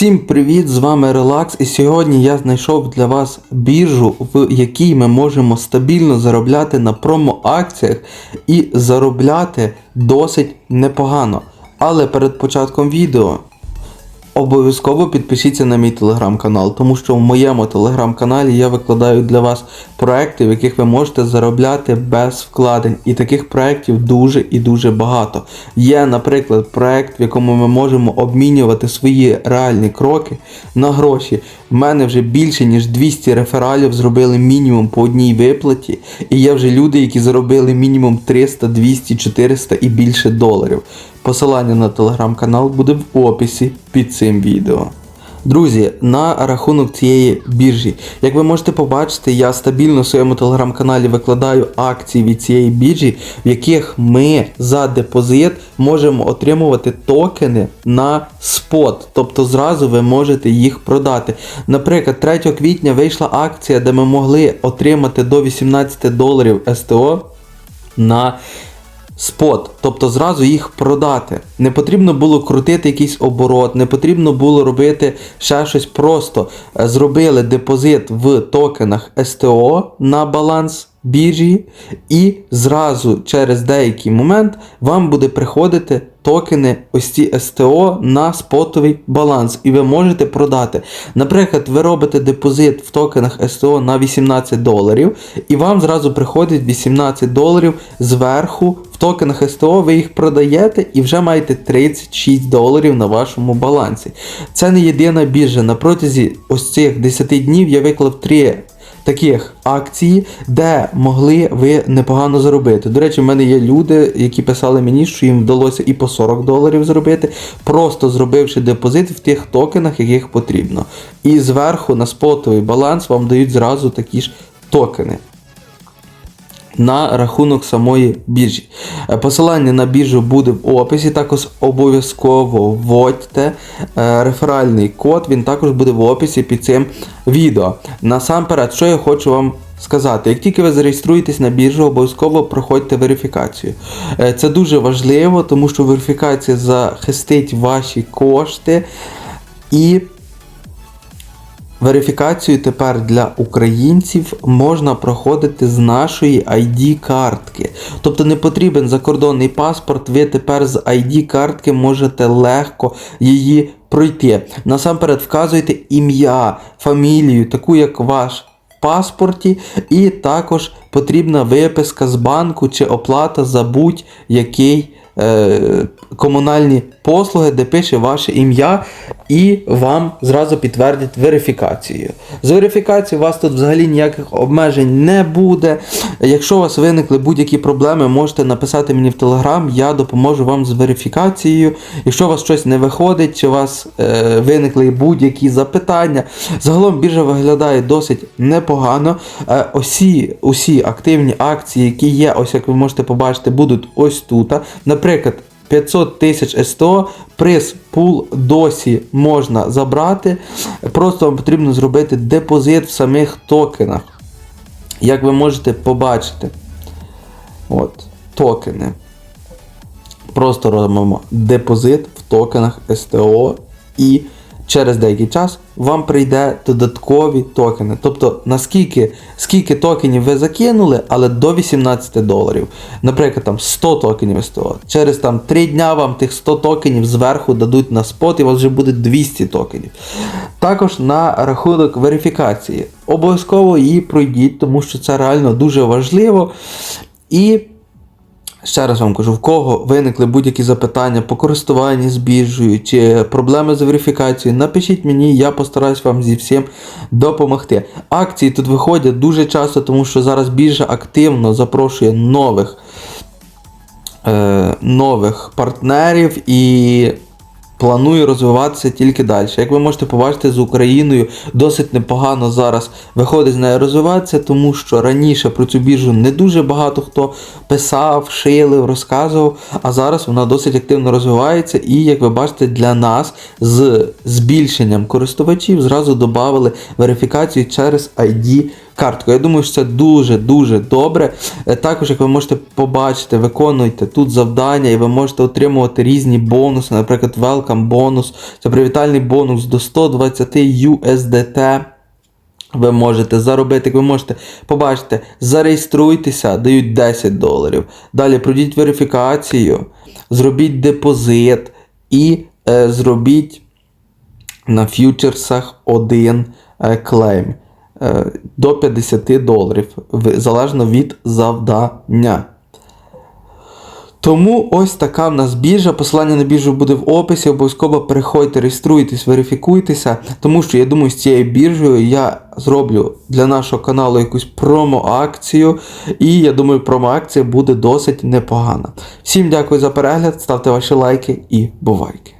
Всім привіт! З вами Релакс, і сьогодні я знайшов для вас біржу, в якій ми можемо стабільно заробляти на промо-акціях і заробляти досить непогано. Але перед початком відео обов'язково підпишіться на мій телеграм-канал, тому що в моєму телеграм-каналі я викладаю для вас проекти, в яких ви можете заробляти без вкладень. І таких проєктів дуже і дуже багато. Є, наприклад, проект, в якому ми можемо обмінювати свої реальні кроки на гроші. В мене вже більше ніж 200 рефералів зробили мінімум по одній виплаті. І є вже люди, які заробили мінімум 300, 200, 400 і більше доларів. Посилання на телеграм-канал буде в описі під цим відео. Друзі, на рахунок цієї біржі, як ви можете побачити, я стабільно в своєму телеграм-каналі викладаю акції від цієї біржі, в яких ми за депозит можемо отримувати токени на спот. Тобто зразу ви можете їх продати. Наприклад, 3 квітня вийшла акція, де ми могли отримати до 18 доларів СТО на спот, тобто зразу їх продати. Не потрібно було крутити якийсь оборот, не потрібно було робити ще щось просто. Е, Зробили депозит в токенах СТО на баланс біржі, і зразу через деякий момент вам буде приходити токени ось ці СТО на спотовий баланс, і ви можете продати. Наприклад, ви робите депозит в токенах СТО на 18 доларів, і вам зразу приходить 18 доларів зверху токенах СТО, ви їх продаєте і вже маєте 36 доларів на вашому балансі. Це не єдина біржа. На протязі ось цих 10 днів я виклав 3 таких акцій, де могли ви непогано заробити. До речі, в мене є люди, які писали мені, що їм вдалося і по 40 доларів зробити, просто зробивши депозит в тих токенах, яких потрібно. І зверху на спотовий баланс вам дають зразу такі ж токени. На рахунок самої біржі. Е, Посилання на біржу буде в описі. Також обов'язково вводьте е, реферальний код, він також буде в описі під цим відео. Насамперед, що я хочу вам сказати, як тільки ви зареєструєтесь на біржу, обов'язково проходьте верифікацію. Е, Це дуже важливо, тому що верифікація захистить ваші кошти і. Верифікацію тепер для українців можна проходити з нашої ID-картки. Тобто не потрібен закордонний паспорт, ви тепер з ID-картки можете легко її пройти. Насамперед вказуйте ім'я, фамілію, таку як ваш паспорті, і також потрібна виписка з банку чи оплата за будь-який е, комунальні послуги, де пише ваше ім'я, і вам зразу підтвердять верифікацію. З верифікацією у вас тут взагалі ніяких обмежень не буде. Якщо у вас виникли будь-які проблеми, можете написати мені в Телеграм, я допоможу вам з верифікацією. Якщо у вас щось не виходить, чи у вас е, виникли будь-які запитання. Загалом біржа виглядає досить непогано. Е, усі, усі активні акції, які є, ось як ви можете побачити, будуть ось тут. Наприклад, 500 тисяч СТО, приз пул досі можна забрати. Просто вам потрібно зробити депозит в самих токенах. Як ви можете побачити, от, токени. Просто робимо депозит в токенах СТО і через деякий час вам прийде додаткові токени. Тобто, наскільки скільки токенів ви закинули, але до 18 доларів. Наприклад, там 100 токенів СТО. Через там 3 дня вам тих 100 токенів зверху дадуть на спот, і у вас вже буде 200 токенів. Також на рахунок верифікації. Обов'язково її пройдіть, тому що це реально дуже важливо. І Ще раз вам кажу, в кого виникли будь-які запитання по користуванні з чи проблеми з верифікацією, напишіть мені, я постараюсь вам зі всім допомогти. Акції тут виходять дуже часто, тому що зараз біржа активно запрошує нових, е, нових партнерів і планує розвиватися тільки далі. Як ви можете побачити, з Україною досить непогано зараз виходить з нею розвиватися, тому що раніше про цю біржу не дуже багато хто писав, шилив, розказував, а зараз вона досить активно розвивається. І, як ви бачите, для нас з збільшенням користувачів зразу додали верифікацію через ID картку. Я думаю, що це дуже-дуже добре. Е, Також, як ви можете побачити, виконуйте тут завдання, і ви можете отримувати різні бонуси, наприклад, welcome бонус, це привітальний бонус до 120 USDT. Ви можете заробити, як ви можете побачити, зареєструйтеся, дають 10 доларів. Далі пройдіть верифікацію, зробіть депозит і е, зробіть на фьючерсах один е, клейм до 50 доларів, залежно від завдання. Тому ось така в нас біржа. Посилання на біржу буде в описі. Обов'язково переходьте, реєструйтесь, верифікуйтеся, тому що я думаю, з цією біржею я зроблю для нашого каналу якусь промо-акцію. І я думаю, промо-акція буде досить непогана. Всім дякую за перегляд, ставте ваші лайки і бувайки.